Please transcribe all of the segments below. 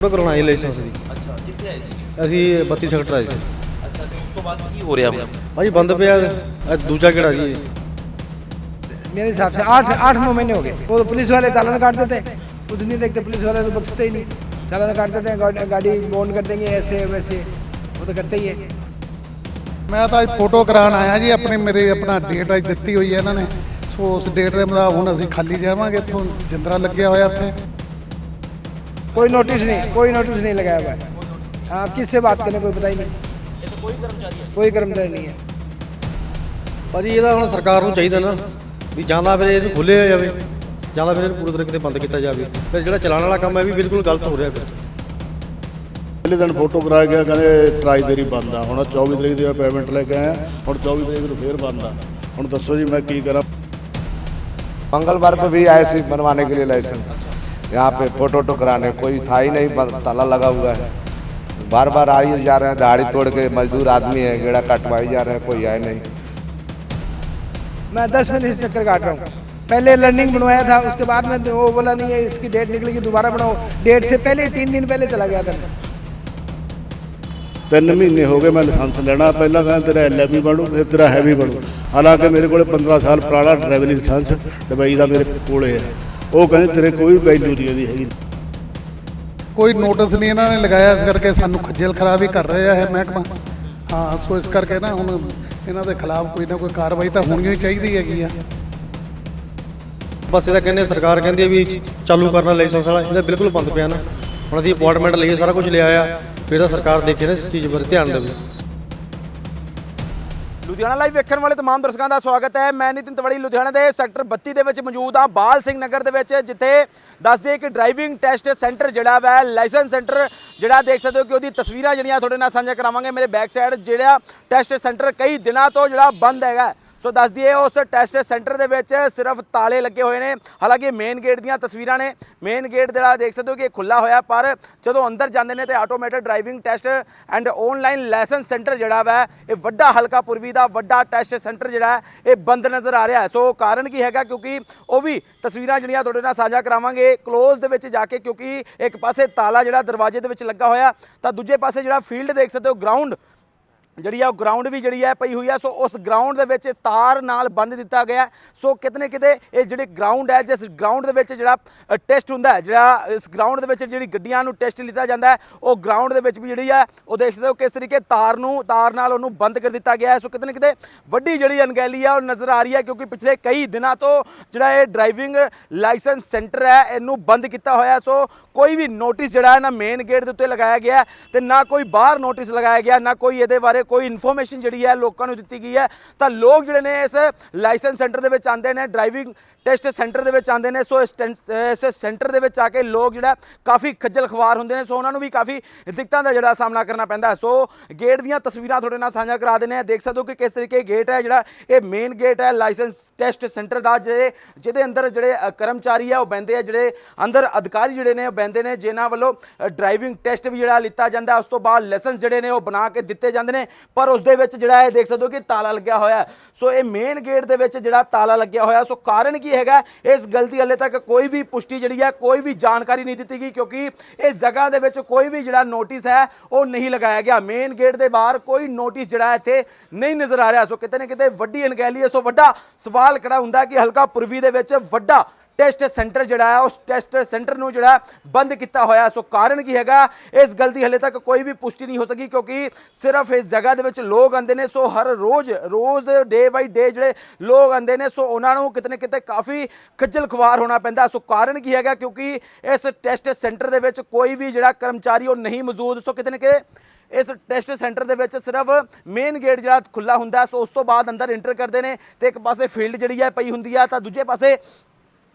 ਉਹ ਕਰਾਉਣਾ ਹੈ ਲਾਇਸੈਂਸ ਦੀ ਅੱਛਾ ਕਿੱਥੇ ਆਏ ਸੀ ਅਸੀਂ 32 ਸੈਕਟਰ ਆਏ ਸੀ ਅੱਛਾ ਤੇ ਉਸ ਤੋਂ ਬਾਅਦ ਕੀ ਹੋ ਰਿਹਾ ਹੁਣ ਭਾਜੀ ਬੰਦ ਪਿਆ ਇਹ ਦੂਜਾ ਕਿਹੜਾ ਜੀ मेरे हिसाब से आठ आठ नौ महीने हो गए वो तो पुलिस वाले चालान काटते थे कुछ नहीं देखते पुलिस वाले तो बख्शते ही नहीं चालान काटते थे गाड़ी- गाड़ी बॉन्ड कर देंगे ऐसे वैसे वो तो करते ही है ਮੈਂ ਤਾਂ ਅੱਜ ਫੋਟੋ ਕਰਾਉਣ ਆਇਆ ਜੀ ਆਪਣੇ ਮੇਰੇ ਆਪਣਾ ਡੇਟ ਅੱਜ ਦਿੱਤੀ ਹੋਈ ਹੈ ਇਹਨਾਂ ਨੇ ਸੋ ਉਸ ਡੇਟ ਦੇ ਮੁਤਾਬਕ ਹੁਣ ਅਸੀਂ ਖਾਲੀ ਜਾਵਾਂਗੇ ਇੱਥੋਂ ਜਿੰਦਰਾ ਲੱਗਿਆ ਹੋਇਆ ਇੱਥੇ कोई नोटिस नहीं कोई नोटिस नहीं लगाया हुआ है हाँ किससे बात करें कोई पता ही नहीं ਇਹ ਤਾਂ ਕੋਈ ਕਰਮਚਾਰੀ ਹੈ कोई कर्मचारी नहीं है ਭਾਜੀ ਇਹਦਾ ਹੁਣ ਸਰਕਾਰ ਨੂੰ ਚਾਹੀਦਾ ਨਾ ਵੀ ਜਾਂਦਾ ਫਿਰ ਇਹਨੂੰ ਖੋਲ੍ਹਿਆ ਜਾਵੇ ਜਾਂਦਾ ਫਿਰ ਇਹਨੂੰ ਪੂਰੀ ਤਰੀਕੇ ਤੇ ਬੰਦ ਕੀਤਾ ਜਾਵੇ ਫਿਰ ਜਿਹੜਾ ਚਲਾਉਣ ਵਾਲਾ ਕੰਮ ਹੈ ਵੀ ਬਿਲਕੁਲ ਗਲਤ ਹੋ ਰਿਹਾ ਫਿਰ ਪਹਿਲੇ ਦਿਨ ਫੋਟੋ ਕਰਾਇਆ ਗਿਆ ਕਹਿੰਦੇ ਟਰਾਈ ਦੇਰੀ ਬੰਦ ਆ ਹੁਣ 24 ਤਰੀਕ ਦੀ ਪੇਮੈਂਟ ਲੈ ਕੇ ਆਇਆ ਹੁਣ 24 ਤਰੀਕ ਨੂੰ ਫੇਰ ਬੰਦ ਆ ਹੁਣ ਦੱਸੋ ਜੀ ਮੈਂ ਕੀ ਕਰਾਂ मंगलवार पे भी आए थे बनवाने के लिए लाइसेंस यहाँ पे फोटो वोटो कराने कोई था ही नहीं बंद- ताला लगा हुआ है बार बार आ ही जा रहे हैं दाढ़ी तोड़ के मजदूर आदमी है गेड़ा कटवाई जा रहे हैं कोई आए नहीं मैं दस मिनट से चक्कर काट रहा हूँ पहले लर्निंग बनवाया था उसके बाद में तो वो बोला नहीं है इसकी डेट निकलेगी दोबारा बनाओ डेट से पहले तीन दिन पहले चला गया था मैं ਤਿੰਨ ਮਹੀਨੇ ਹੋ ਗਏ ਮੈਂ ਲਾਇਸੈਂਸ ਲੈਣਾ ਪਹਿਲਾਂ ਕਹਿੰਦਾ ਤੇਰਾ ਐਲਐਮਈ ਬਣੂ ਫਿਰ ਤੇਰਾ ਹੈਵੀ ਬਣੂ ਹਾਲਾਂਕਿ ਮੇਰੇ ਕੋਲੇ 15 ਸਾਲ ਪੁਰਾਣਾ ਡਰਾਈਵਿੰਗ ਲਾਇਸੈਂਸ ਦੁਬਈ ਦਾ ਮੇਰੇ ਕੋਲੇ ਹੈ ਉਹ ਕਹਿੰਦੇ ਤੇਰੇ ਕੋਈ ਵੈਲਿਊ ਨਹੀਂ ਇਹਦੀ ਹੈਗੀ। ਕੋਈ ਨੋਟਿਸ ਨਹੀਂ ਇਹਨਾਂ ਨੇ ਲਗਾਇਆ ਇਸ ਕਰਕੇ ਸਾਨੂੰ ਖੱਜਲ ਖਰਾਬ ਹੀ ਕਰ ਰਿਹਾ ਹੈ ਮਹਿਕਮਾ। ਹਾਂ ਸੋ ਇਸ ਕਰਕੇ ਨਾ ਹੁਣ ਇਹਨਾਂ ਦੇ ਖਿਲਾਫ ਕੋਈ ਨਾ ਕੋਈ ਕਾਰਵਾਈ ਤਾਂ ਹੋਣੀ ਹੀ ਚਾਹੀਦੀ ਹੈਗੀ ਆ। ਬਸ ਇਹਦਾ ਕਹਿੰਦੇ ਸਰਕਾਰ ਕਹਿੰਦੀ ਹੈ ਵੀ ਚਾਲੂ ਕਰਨਾ ਲਾਇਸੈਂਸ ਵਾਲਾ ਇਹਦਾ ਬਿਲਕੁਲ ਬੰਦ ਪਿਆ ਨਾ। ਹੁਣ ਅਸੀਂ ਅਪਾਰਟਮੈਂਟ ਲਈਏ ਸਾਰਾ ਕੁਝ ਲਿਆ ਆ ਫਿਰ ਤਾਂ ਸਰਕਾਰ ਦੇਖੇ ਨਾ ਇਸ ਚੀਜ਼ ਬਾਰੇ ਧਿਆਨ ਦੇਵੇ। ਲੁਧਿਆਣਾ ਲਾਈਵ ਵੇਖਣ ਵਾਲੇ ਤਮਾਮ ਦਰਸ਼ਕਾਂ ਦਾ ਸਵਾਗਤ ਹੈ। ਮੈਂ ਨਿਤਿਨ ਤਵੜੀ, ਲੁਧਿਆਣਾ ਦੇ ਸੈਕਟਰ 32 ਦੇ ਵਿੱਚ ਮੌਜੂਦ ਹਾਂ, ਬਾਲ ਸਿੰਘ ਨਗਰ ਦੇ ਵਿੱਚ, ਜਿੱਥੇ ਦੱਸਦੇ ਕਿ ਡਰਾਈਵਿੰਗ ਟੈਸਟ ਸੈਂਟਰ ਜਿਹੜਾ ਵੈ, ਲਾਇਸੈਂਸ ਸੈਂਟਰ ਜਿਹੜਾ ਦੇਖ ਸਕਦੇ ਹੋ ਕਿ ਉਹਦੀ ਤਸਵੀਰਾਂ ਜਿਹੜੀਆਂ ਤੁਹਾਡੇ ਨਾਲ ਸਾਂਝਾ ਕਰਾਵਾਂਗੇ ਮੇਰੇ ਬੈਕ ਸਾਈਡ ਜਿਹੜਾ ਟੈਸਟ ਸੈਂਟਰ ਕਈ ਦਿਨਾਂ ਤੋਂ ਜਿਹੜਾ ਬੰਦ ਹੈਗਾ। ਸੋ ਦੱਸ ਦਈਏ, ਉਸ ਟੈਸਟ ਸੈਂਟਰ ਦੇ ਵਿੱਚ ਸਿਰਫ ਤਾਲੇ ਲੱਗੇ ਹੋਏ ਨੇ। ਹਾਲਾਂਕਿ ਮੇਨ ਗੇਟ ਦੀਆਂ ਤਸਵੀਰਾਂ ਨੇ। ਮੇਨ ਗੇਟ ਜਿਹੜਾ ਦੇਖ ਸਕਦੇ ਹੋ ਕਿ ਇਹ ਖੁੱਲਾ ਹੋਇਆ, ਪਰ ਜਦੋਂ ਅੰਦਰ ਜਾਂਦੇ ਨੇ ਤੇ automatic driving test and online licence centre ਜਿਹੜਾ ਵਾ, ਇਹ ਵੱਡਾ ਹਲਕਾ ਪੁਰਵੀ ਦਾ ਵੱਡਾ ਟੈਸਟ ਸੈਂਟਰ ਜਿਹੜਾ ਇਹ ਬੰਦ ਨਜ਼ਰ ਆ ਰਿਹਾ ਸੋ ਕਾਰਨ ਕੀ ਹੈਗਾ? ਕਿਉਂਕਿ ਉਹ ਵੀ ਤਸਵੀਰਾਂ ਜਿਹੜੀਆਂ ਤੁਹਾਡੇ ਨਾਲ ਸਾਂਝਾ ਕਰਾਵਾਂਗੇ। ਕਲੋਜ਼ ਦੇ ਵਿੱਚ ਜਾ ਕੇ ਕਿਉਂਕਿ ਇੱਕ ਪਾਸੇ ਤਾਲਾ ਜਿਹੜਾ ਦਰਵਾਜ਼ੇ ਦੇ ਵਿੱਚ ਲੱਗਾ ਹੋਇਆ, ਤਾਂ ਦੂਜੇ ਪਾਸੇ ਜਿਹੜਾ ਫੀਲਡ ਦੇਖ ਸਕਦੇ ਹੋ ਗਰਾਊਂਡ ਜਿਹੜੀ ਆ ਉਹ ਗਰਾਊਂਡ ਵੀ ਜਿਹੜੀ ਹੈ ਪਈ ਹੋਈ ਆ, ਸੋ ਉਸ ਗਰਾਊਂਡ ਦੇ ਵਿੱਚ ਤਾਰ ਨਾਲ ਬੰਨ ਦਿੱਤਾ ਗਿਆ ਹੈ। ਸੋ ਕਿਤਨੇ ਕਿਤੇ ਇਹ ਜਿਹੜੇ ਗਰਾਊਂਡ ਹੈ, ਜਿਸ ਗਰਾਊਂਡ ਦੇ ਵਿੱਚ ਜਿਹੜਾ ਟੈਸਟ ਹੁੰਦਾ ਹੈ, ਜਿਹੜਾ ਇਸ ਗਰਾਊਂਡ ਦੇ ਵਿੱਚ ਜਿਹੜੀ ਗੱਡੀਆਂ ਨੂੰ ਟੈਸਟ ਲਿੱਤਾ ਜਾਂਦਾ ਹੈ, ਉਹ ਗਰਾਊਂਡ ਦੇ ਵਿੱਚ ਵੀ ਜਿਹੜੀ ਹੈ ਉਹ ਦੇਖ ਸਕਦੇ ਹੋ ਕਿਸ ਤਰੀਕੇ ਤਾਰ ਨੂੰ, ਤਾਰ ਨਾਲ ਉਹਨੂੰ ਬੰਦ ਕਰ ਦਿੱਤਾ ਗਿਆ ਹੈ ਸੋ ਕਿਤਨੇ ਕਿਤੇ ਵੱਡੀ ਜਿਹੜੀ ਅਣਗਹਿਲੀ ਆ, ਉਹ ਨਜ਼ਰ ਆ ਰਹੀ ਹੈ, ਕਿਉਂਕਿ ਪਿਛਲੇ ਕਈ ਦਿਨਾਂ ਤੋਂ ਜਿਹੜਾ ਇਹ ਡਰਾਈਵਿੰਗ ਲਾਇਸੈਂਸ ਸੈਂਟਰ ਹੈ, ਇਹਨੂੰ ਬੰਦ ਕੀਤਾ ਹੋਇਆ ਸੋ ਕੋਈ ਵੀ ਨੋਟਿਸ ਜਿਹੜਾ ਹੈ, ਨਾ ਮੇਨ ਗੇਟ ਦੇ ਉੱਤੇ ਲਗਾਇਆ ਗਿਆ ਹੈ ਤੇ ਨਾ ਕੋਈ ਬਾਹਰ ਨੋਟਿਸ ਲਗਾਇਆ ਗਿਆ, ਨਾ ਕੋਈ ਇਹਦੇ ਬਾਰੇ ਕੋਈ ਇਨਫੋਰਮੇਸ਼ਨ ਜਿਹੜੀ ਹੈ ਲੋਕਾਂ ਨੂੰ ਦਿੱਤੀ ਗਈ ਹੈ, ਤਾਂ ਲੋਕ ਜਿਹੜੇ ਨੇ ਇਸ ਲਾਇਸੈਂਸ ਸੈਂਟਰ ਦੇ ਵਿੱਚ ਆਉਂਦੇ ਨੇ ਡਰਾਈਵਿੰਗ ਟੈਸਟ ਸੈਂਟਰ ਦੇ ਵਿੱਚ ਆਉਂਦੇ ਨੇ, ਸੋ ਇਸ ਟੈਂ- ਇਸ ਸੈਂਟਰ ਦੇ ਵਿੱਚ ਆ ਕੇ ਲੋਕ ਜਿਹੜਾ ਕਾਫੀ ਖੱਜਲ ਖਵਾਰ ਹੁੰਦੇ ਨੇ, ਸੋ ਉਹਨਾਂ ਨੂੰ ਵੀ ਕਾਫੀ ਦਿੱਕਤਾਂ ਦਾ ਜਿਹੜਾ ਸਾਹਮਣਾ ਕਰਨਾ ਪੈਂਦਾ ਸੋ ਗੇਟ ਦੀਆਂ ਤਸਵੀਰਾਂ ਤੁਹਾਡੇ ਨਾਲ ਸਾਂਝਾ ਕਰਾ ਦਿੰਦੇ ਆ ਦੇਖ ਸਕਦੇ ਹੋ ਕਿ ਕਿਸ ਤਰੀਕੇ ਗੇਟ ਹੈ, ਜਿਹੜਾ ਇਹ ਮੇਨ ਗੇਟ ਹੈ ਲਾਇਸੈਂਸ ਟੈਸਟ ਸੈਂਟਰ ਦਾ, ਜਿਹੜੇ, ਜਿਹਦੇ ਅੰਦਰ ਜਿਹੜੇ ਕਰਮਚਾਰੀ ਆ ਉਹ ਬੈੰਦੇ ਆ, ਜਿਹੜੇ ਅੰਦਰ ਅਧਿਕਾਰੀ ਜਿਹੜੇ ਨੇ, ਉਹ ਬੈੰਦੇ ਨੇ ਜਿਨ੍ਹਾਂ ਵੱਲੋਂ ਡਰਾਈਵਿੰਗ ਟੈਸਟ ਵੀ ਜਿਹੜਾ ਲਿੱਤਾ ਜਾਂਦਾ ਉਸ ਤੋਂ ਬਾਅਦ ਲਾਇਸੈਂਸ ਜਿਹੜੇ ਨੇ, ਉਹ ਬਣਾ ਕੇ ਦਿੱਤੇ ਜਾਂਦੇ ਨੇ। ਪਰ ਉਸ ਦੇ ਵਿੱਚ ਜਿਹੜਾ ਇਹ ਦੇਖ ਸਕਦੇ ਹੋ ਕਿ ਤਾਲਾ ਲੱਗਿਆ ਹੋਇਆ ਸੋ ਇਹ ਮੇਨ ਗੇਟ ਦੇ ਵਿੱਚ ਜਿਹੜਾ ਤਾਲਾ ਲੱਗਿਆ ਹੋਇਆ ਸੋ ਕਾਰਨ ਕੀ ਹੈਗਾ, ਇਸ ਗਲਤੀ ਹਲੇ ਤੱਕ ਕੋਈ ਵੀ ਪੁਸ਼ਟੀ ਜਿਹੜੀ ਹੈ ਕੋਈ ਵੀ ਜਾਣਕਾਰੀ ਨਹੀਂ ਦਿੱਤੀ ਗਈ, ਕਿਉਂਕਿ ਇਸ ਜਗ੍ਹਾ ਦੇ ਵਿੱਚ ਕੋਈ ਵੀ ਜਿਹੜਾ ਨੋਟਿਸ ਹੈ, ਉਹ ਨਹੀਂ ਲਗਾਇਆ ਗਿਆ। ਮੇਨ ਗੇਟ ਦੇ ਬਾਹਰ ਕੋਈ ਨੋਟਿਸ ਜਿਹੜਾ ਇੱਥੇ ਨਹੀਂ ਨਜ਼ਰ ਆ ਰਿਹਾ। ਸੋ ਕਿਤੇ ਨਾ ਕਿਤੇ ਵੱਡੀ ਅਣਗਹਿਲੀ ਹੈ। ਸੋ ਵੱਡਾ ਸਵਾਲ ਖੜਾ ਹੁੰਦਾ ਕਿ ਹਲਕਾ ਪੁਰਵੀ ਦੇ ਵਿੱਚ ਵੱਡਾ ਟੈਸਟ ਸੈਂਟਰ ਜਿਹੜਾ ਹੈ, ਉਸ ਟੈਸਟ ਸੈਂਟਰ ਨੂੰ ਜਿਹੜਾ ਬੰਦ ਕੀਤਾ ਹੋਇਆ ਸੋ ਕਾਰਨ ਕੀ ਹੈਗਾ? ਇਸ ਗੱਲ ਦੀ ਹਲੇ ਤੱਕ ਕੋਈ ਵੀ ਪੁਸ਼ਟੀ ਨਹੀਂ ਹੋ ਸਕੀ ਕਿਉਂਕਿ ਸਿਰਫ ਇਸ ਜਗ੍ਹਾ ਦੇ ਵਿੱਚ ਲੋਕ ਆਉਂਦੇ ਨੇ। ਸੋ ਹਰ ਰੋਜ਼ ਰੋਜ਼ ਡੇ ਬਾਈ ਡੇ ਜਿਹੜੇ ਲੋਕ ਆਉਂਦੇ ਨੇ, ਸੋ ਉਹਨਾਂ ਨੂੰ ਕਿਤੇ ਨਾ ਕਿਤੇ ਕਾਫੀ ਖੱਜਲ ਖਵਾਰ ਹੋਣਾ ਪੈਂਦਾ। ਸੋ ਕਾਰਨ ਕੀ ਹੈਗਾ? ਕਿਉਂਕਿ ਇਸ ਟੈਸਟ ਸੈਂਟਰ ਦੇ ਵਿੱਚ ਕੋਈ ਵੀ ਜਿਹੜਾ ਕਰਮਚਾਰੀ ਉਹ ਨਹੀਂ ਮੌਜੂਦ। ਸੋ ਕਿਤੇ ਨਾ ਕਿਤੇ ਇਸ ਟੈਸਟ ਸੈਂਟਰ ਦੇ ਵਿੱਚ ਸਿਰਫ ਮੇਨ ਗੇਟ ਜਿਹੜਾ ਖੁੱਲਾ ਹੁੰਦਾ। ਸੋ ਉਸ ਤੋਂ ਬਾਅਦ ਅੰਦਰ ਐਂਟਰ ਕਰਦੇ ਨੇ ਤੇ ਇੱਕ ਪਾਸੇ ਫੀਲਡ ਜਿਹੜੀ ਹੈ ਪਈ ਹੁੰਦੀ ਆ, ਤਾਂ ਦੂਜੇ ਪਾਸੇ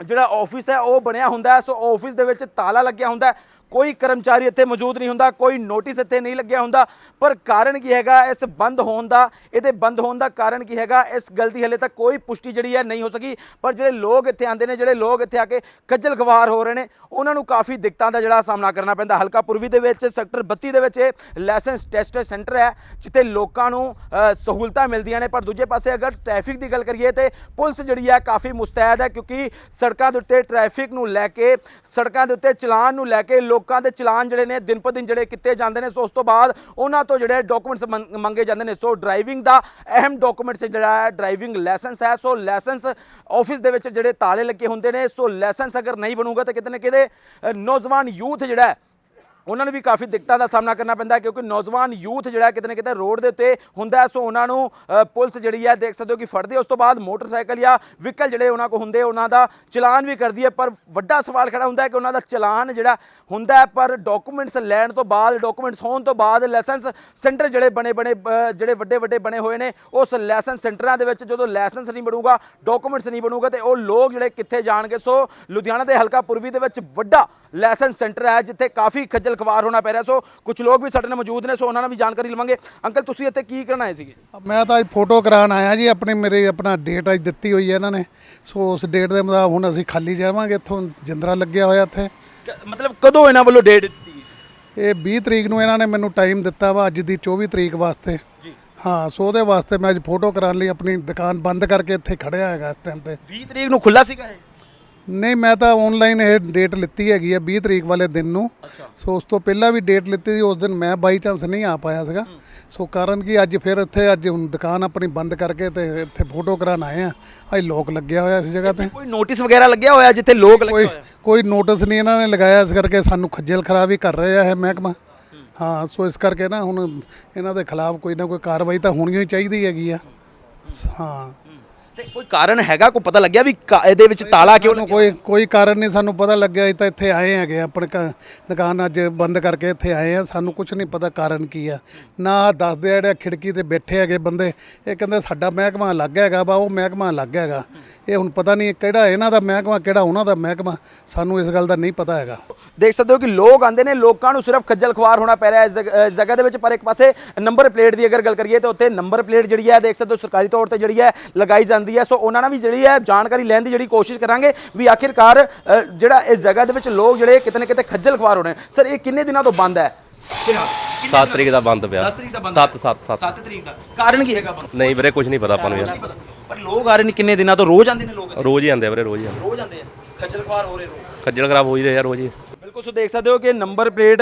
ਜਿਹੜਾ ਆਫਿਸ ਹੈ, ਉਹ ਬਣਿਆ ਹੁੰਦਾ ਹੈ। ਸੋ ਆਫਿਸ ਦੇ ਵਿੱਚ ਤਾਲਾ ਲੱਗਿਆ ਹੁੰਦਾ ਹੈ। ਕੋਈ ਕਰਮਚਾਰੀ ਇੱਥੇ ਮੌਜੂਦ ਨਹੀਂ ਹੁੰਦਾ, ਕੋਈ ਨੋਟਿਸ ਇੱਥੇ ਨਹੀਂ ਲੱਗਿਆ ਹੁੰਦਾ। ਪਰ ਕਾਰਨ ਕੀ ਹੈਗਾ? ਇਸ ਬੰਦ ਹੋਣ ਦਾ, ਇਹਦੇ ਬੰਦ ਹੋਣ ਦਾ ਕਾਰਨ ਕੀ ਹੈਗਾ? ਇਸ ਗੱਲ ਦੀ ਹਲੇ ਤੱਕ ਕੋਈ ਪੁਸ਼ਟੀ ਜਿਹੜੀ ਹੈ ਨਹੀਂ ਹੋ ਸਕੀ। ਪਰ ਜਿਹੜੇ ਲੋਕ ਇੱਥੇ ਆਉਂਦੇ ਨੇ, ਜਿਹੜੇ ਲੋਕ ਇੱਥੇ ਆ ਕੇ ਖੱਜਲ ਖਵਾਰ ਹੋ ਰਹੇ ਨੇ, ਉਹਨਾਂ ਨੂੰ ਕਾਫੀ ਦਿੱਕਤਾਂ ਦਾ ਜਿਹੜਾ ਸਾਹਮਣਾ ਕਰਨਾ ਪੈਂਦਾ। ਹਲਕਾ ਪੁਰਵੀ ਦੇ ਵਿੱਚ, ਸੈਕਟਰ 32 ਦੇ ਵਿੱਚ ਇਹ ਲਾਇਸੈਂਸ ਟੈਸਟ ਸੈਂਟਰ ਹੈ, ਜਿੱਥੇ ਲੋਕਾਂ ਨੂੰ ਸਹੂਲਤਾਂ ਮਿਲਦੀਆਂ ਨੇ। ਪਰ ਦੂਜੇ ਪਾਸੇ ਅਗਰ ਟ੍ਰੈਫਿਕ ਦੀ ਗੱਲ ਕਰੀਏ ਤੇ ਪੁਲਿਸ ਜਿਹੜੀ ਹੈ ਕਾਫੀ ਮੁਸਤੈਦ ਹੈ, ਕਿਉਂਕਿ ਸੜਕਾਂ ਦੇ ਉੱਤੇ ਟ੍ਰੈਫਿਕ ਨੂੰ ਲੈ ਕੇ, ਸੜਕਾਂ ਦੇ ਉੱਤੇ ਚਲਾਨ ਨੂੰ ਲੈ ਕੇ ਲੋਕਾਂ ਦੇ ਚਲਾਨ ਜਿਹੜੇ ਨੇ, ਦਿਨ ਪਰ ਦਿਨ ਜਿਹੜੇ ਕੀਤੇ ਜਾਂਦੇ ਨੇ, ਸੋ ਉਸ ਤੋਂ ਬਾਅਦ ਉਹਨਾਂ ਤੋਂ ਜਿਹੜੇ ਡਾਕੂਮੈਂਟਸ ਮੰਗੇ ਜਾਂਦੇ ਨੇ। ਸੋ ਡਰਾਈਵਿੰਗ ਦਾ ਅਹਿਮ ਡਾਕੂਮੈਂਟਸ ਜਿਹੜਾ ਹੈ ਡਰਾਈਵਿੰਗ ਲਾਇਸੈਂਸ ਹੈ। ਸੋ ਲਾਇਸੈਂਸ ਆਫਿਸ ਦੇ ਵਿੱਚ ਜਿਹੜੇ ਤਾਲੇ ਲੱਗੇ ਹੁੰਦੇ ਨੇ। ਸੋ ਲਾਇਸੈਂਸ ਅਗਰ ਨਹੀਂ ਬਣੂਗਾ ਤਾਂ ਕਿਤੇ ਨਾ ਕਿਤੇ ਨੌਜਵਾਨ ਯੂਥ ਜਿਹੜਾ ਉਹਨਾਂ ਨੂੰ ਵੀ ਕਾਫੀ ਦਿੱਕਤਾਂ ਦਾ ਸਾਹਮਣਾ ਕਰਨਾ ਪੈਂਦਾ ਕਿਉਂਕਿ ਨੌਜਵਾਨ ਯੂਥ ਜਿਹੜਾ ਕਿਤੇ ਨਾ ਕਿਤੇ ਰੋਡ ਦੇ ਉੱਤੇ ਹੁੰਦਾ ਸੋ ਉਹਨਾਂ ਨੂੰ ਪੁਲਿਸ ਜਿਹੜੀ ਹੈ ਦੇਖ ਸਕਦੇ ਹੋ ਕਿ ਫੜਦੀ ਹੈ ਉਸ ਤੋਂ ਬਾਅਦ ਮੋਟਰਸਾਈਕਲ ਜਾਂ ਵਹੀਕਲ ਜਿਹੜੇ ਉਹਨਾਂ ਕੋ ਹੁੰਦੇ ਉਹਨਾਂ ਦਾ ਚਲਾਨ ਵੀ ਕਰਦੀ ਹੈ। ਪਰ ਵੱਡਾ ਸਵਾਲ ਖੜਾ ਹੁੰਦਾ ਹੈ ਕਿ ਉਹਨਾਂ ਦਾ ਚਲਾਨ ਜਿਹੜਾ ਹੁੰਦਾ ਹੈ, ਪਰ ਡਾਕੂਮੈਂਟਸ ਲੈਣ ਤੋਂ ਬਾਅਦ, ਡਾਕੂਮੈਂਟਸ ਹੋਣ ਤੋਂ ਬਾਅਦ ਲਾਇਸੈਂਸ ਸੈਂਟਰ ਜਿਹੜੇ ਬਣੇ ਬਣੇ ਜਿਹੜੇ ਵੱਡੇ ਵੱਡੇ ਬਣੇ ਹੋਏ ਨੇ, ਉਸ ਲਾਇਸੈਂਸ ਸੈਂਟਰਾਂ ਦੇ ਵਿੱਚ ਜਦੋਂ ਲਾਇਸੈਂਸ ਨਹੀਂ ਬਣੂਗਾ, ਡਾਕੂਮੈਂਟਸ ਨਹੀਂ ਬਣੂਗਾ, ਤੇ ਉਹ ਲੋਕ ਜਿਹੜੇ ਕਿੱਥੇ ਜਾਣਗੇ? ਸੋ ਲੁਧਿਆਣਾ ਦੇ ਹਲਕਾ ਪੁਰਬੀ ਦੇ ਵਿੱਚ ਵੱਡਾ ਲਾਇਸੈਂਸ ਸੈਂਟਰ ਹੈ, ਜਿੱਥੇ ਕਾਫੀ ਖੱਜਲ ਖਵਾਰ ਹੋਣਾ ਪੈ ਰਿਹਾ ਸੋ ਕੁਝ ਲੋਕ ਵੀ ਸਾਡੇ ਨਾਲ ਮੌਜੂਦ ਨੇ ਸੋ ਉਹਨਾਂ ਨਾਲ ਵੀ ਜਾਣਕਾਰੀ ਲਵਾਂਗੇ। ਅੰਕਲ ਤੁਸੀਂ ਇੱਥੇ ਕੀ ਕਰਨ ਆਏ ਸੀਗੇ? ਮੈਂ ਤਾਂ ਅੱਜ ਫੋਟੋ ਕਰਾਉਣ ਆਇਆ ਜੀ ਆਪਣੇ ਮੇਰੇ ਆਪਣਾ ਡੇਟ ਅੱਜ ਦਿੱਤੀ ਹੋਈ ਹੈ ਇਹਨਾਂ ਨੇ। ਸੋ ਉਸ ਡੇਟ ਦੇ ਮੁਤਾਬਕ ਹੁਣ ਅਸੀਂ ਖਾਲੀ ਜਾਵਾਂਗੇ ਇੱਥੋਂ ਜਿੰਦਰਾ ਲੱਗਿਆ ਹੋਇਆ ਇੱਥੇ। ਮਤਲਬ ਕਦੋਂ ਇਹਨਾਂ ਵੱਲੋਂ ਡੇਟ ਦਿੱਤੀ ਗਈ ਸੀ? ਇਹ 20 ਤਰੀਕ ਨੂੰ ਇਹਨਾਂ ਨੇ ਮੈਨੂੰ ਟਾਈਮ ਦਿੱਤਾ ਵਾ ਅੱਜ ਦੀ 24 ਤਰੀਕ ਵਾਸਤੇ। ਜੀ। ਹਾਂ ਸੋ ਉਹਦੇ ਵਾਸਤੇ ਮੈਂ ਅੱਜ ਫੋਟੋ ਕਰਾਉਣ ਲਈ ਆਪਣੀ ਦੁਕਾਨ ਬੰਦ ਕਰਕੇ ਇੱਥੇ ਖੜਿਆ ਹੈਗਾ ਇਸ ਟਾਈਮ ਤੇ। 20 ਤਰੀਕ ਨੂੰ ਖੁੱਲਾ ਸੀਗਾ ਇਹ? ਨਹੀਂ ਮੈਂ ਤਾਂ ਆਨਲਾਈਨ ਇਹ ਡੇਟ ਲਿੱਤੀ ਹੈਗੀ ਹੈ 20 ਤਰੀਕ ਵਾਲੇ ਦਿਨ ਨੂੰ। ਅੱਛਾ। ਸੋ ਉਸ ਤੋਂ ਪਹਿਲਾਂ ਵੀ ਡੇਟ ਲਿੱਤੀ ਸੀ ਉਸ ਦਿਨ ਮੈਂ ਬਾਈ ਚਾਂਸ ਨਹੀਂ ਆ ਪਾਇਆ ਸੀਗਾ। ਸੋ ਕਾਰਨ ਕਿ ਅੱਜ ਫਿਰ ਇੱਥੇ ਅੱਜ ਹੁਣ ਦੁਕਾਨ ਆਪਣੀ ਬੰਦ ਕਰਕੇ ਤੇ ਇੱਥੇ ਫੋਟੋ ਕਰਾਉਣ ਆਏ ਆ। ਅੱਜ ਲੋਕ ਲੱਗਿਆ ਹੋਇਆ ਇਸ ਜਗ੍ਹਾ ਤੇ। ਕੋਈ ਨੋਟਿਸ ਵਗੈਰਾ ਲੱਗਿਆ ਹੋਇਆ ਜਿੱਥੇ ਲੋਕ ਲੱਗੇ ਕੋਈ ਹੋਏ ਆ ਕੋਈ ਨੋਟਿਸ ਨਹੀਂ ਇਹਨਾਂ ਨੇ ਲਗਾਇਆ ਇਸ ਕਰਕੇ ਸਾਨੂੰ ਖੱਜਲ ਖਰਾਬ ਹੀ ਕਰ ਰਹੇ ਆ ਇਹ ਮਹਿਕਮਾ। ਹਾਂ। ਸੋ ਇਸ ਕਰਕੇ ਨਾ ਹੁਣ ਇਹਨਾਂ ਦੇ ਖਿਲਾਫ ਕੋਈ ਨਾ ਕੋਈ ਕਾਰਵਾਈ ਤਾਂ ਹੋਣੀ ਹੀ ਚਾਹੀਦੀ ਹੈਗੀ ਆ। ਹਾਂ। ਤੇ ਕੋਈ ਕਾਰਨ ਹੈਗਾ? ਕੋਈ ਪਤਾ ਲੱਗਿਆ ਵੀ ਕਾ- ਇਹਦੇ ਵਿੱਚ ਤਾਲਾ ਕਿਉਂ ਸਾਨੂੰ ਕੋਈ ਕੋਈ ਕਾਰਨ ਨਹੀਂ ਸਾਨੂੰ ਪਤਾ ਲੱਗਿਆ। ਅਸੀਂ ਤਾਂ ਇੱਥੇ ਆਏ ਹੈਗੇ ਆਪਣੇ ਘ- ਦੁਕਾਨ ਅੱਜ ਬੰਦ ਕਰਕੇ ਇੱਥੇ ਆਏ ਆ। ਸਾਨੂੰ ਕੁਝ ਨਹੀਂ ਪਤਾ ਕਾਰਨ ਕੀ ਆ। ਨਾ ਦੱਸਦੇ ਆ ਜਿਹੜੇ ਖਿੜਕੀ ਤੇ ਬੈਠੇ ਹੈਗੇ ਬੰਦੇ। ਇਹ ਕਹਿੰਦੇ ਸਾਡਾ ਮਹਿਕਮਾ ਅਲੱਗ ਹੈਗਾ ਵਾ ਉਹ ਮਹਿਕਮਾ ਅਲੱਗ ਹੈਗਾ। ਇਹ ਹੁਣ ਪਤਾ ਨਹੀਂ ਕਿਹੜਾ ਇਹਨਾਂ ਦਾ ਮਹਿਕਮਾ, ਕਿਹੜਾ ਉਹਨਾਂ ਦਾ ਮਹਿਕਮਾ, ਸਾਨੂੰ ਇਸ ਗੱਲ ਦਾ ਨਹੀਂ ਪਤਾ ਹੈਗਾ। ਦੇਖ ਸਕਦੇ ਹੋ ਕਿ ਲੋਕ ਆਂਦੇ ਨੇ, ਲੋਕਾਂ ਨੂੰ ਸਿਰਫ ਖੱਜਲ ਖਵਾਰ ਹੋਣਾ ਪੈ ਰਿਹਾ ਇਸ ਜਗ- ਇਸ ਜਗ੍ਹਾ ਦੇ ਵਿੱਚ, ਪਰ ਇੱਕ ਪਾਸੇ ਨੰਬਰ ਪਲੇਟ ਦੀ ਅਗਰ ਗੱਲ ਕਰੀਏ ਤਾਂ ਉੱਥੇ ਨੰਬਰ ਪਲੇਟ ਜਿਹੜੀ ਹੈ, ਦੇਖ ਸਕਦੇ ਹੋ ਸਰਕਾਰੀ ਤੌਰ ਤੇ ਜਿਹੜੀ ਹੈ, ਲਗਾਈ ਜਾਂਦੀ ਹੈ। ਸੋ ਉਹਨਾਂ ਨਾਲ ਵੀ ਜਿਹੜੀ ਹੈ, ਜਾਣਕਾਰੀ ਲੈਣ ਦੀ ਜਿਹੜੀ ਕੋਸ਼ਿਸ਼ ਕਰਾਂਗੇ ਵੀ ਆਖਿਰਕਾਰ ਜਿਹੜਾ ਇਸ ਜਗ੍ਹਾ ਦੇ ਵਿੱਚ ਲੋਕ ਜਿਹੜੇ ਕਿਤੇ ਨਾ ਕਿਤੇ ਖੱਜਲ ਖਵਾਰ ਹੋ ਰਹੇ ਸਰ, ਇਹ ਕਿੰਨੇ ਦਿਨਾਂ ਤੋਂ ਬੰਦ ਹੈ? 7 ਤਰੀਕ ਦਾ ਬੰਦ ਪਿਆ। 10 ਤਰੀਕ ਦਾ ਬੰਦ 7 7 7 7 ਤਰੀਕ ਦਾ। ਕਾਰਨ ਕੀ ਹੈਗਾ ਬੰਦ? ਨਹੀਂ ਵੀਰੇ ਕੁਝ ਨਹੀਂ ਪਤਾ ਆਪਾਂ ਨੂੰ ਯਾਰ। ਪਰ ਲੋਕ ਆ ਰਹੇ ਨੇ ਕਿੰਨੇ ਦਿਨਾਂ ਤੋਂ? ਰੋਜ਼ ਆਉਂਦੇ ਨੇ ਲੋਕ ਰੋਜ਼ ਹੀ ਆਉਂਦੇ ਆ ਵੀਰੇ ਰੋਜ਼ ਹੀ ਆਉਂਦੇ ਰੋਜ਼ ਆਉਂਦੇ ਆ। ਖੱਜਲ ਖਵਾਰ ਹੋ ਰਹੇ ਲੋਕ ਖੱਜਲ ਖਰਾਬ ਹੋ ਹੀ ਰਿਹਾ ਰੋਜ਼ ਹੀ। ਬਿਲਕੁਲ ਸੋ ਦੇਖ ਸਕਦੇ ਹੋ ਕਿ ਨੰਬਰ ਪਲੇਟ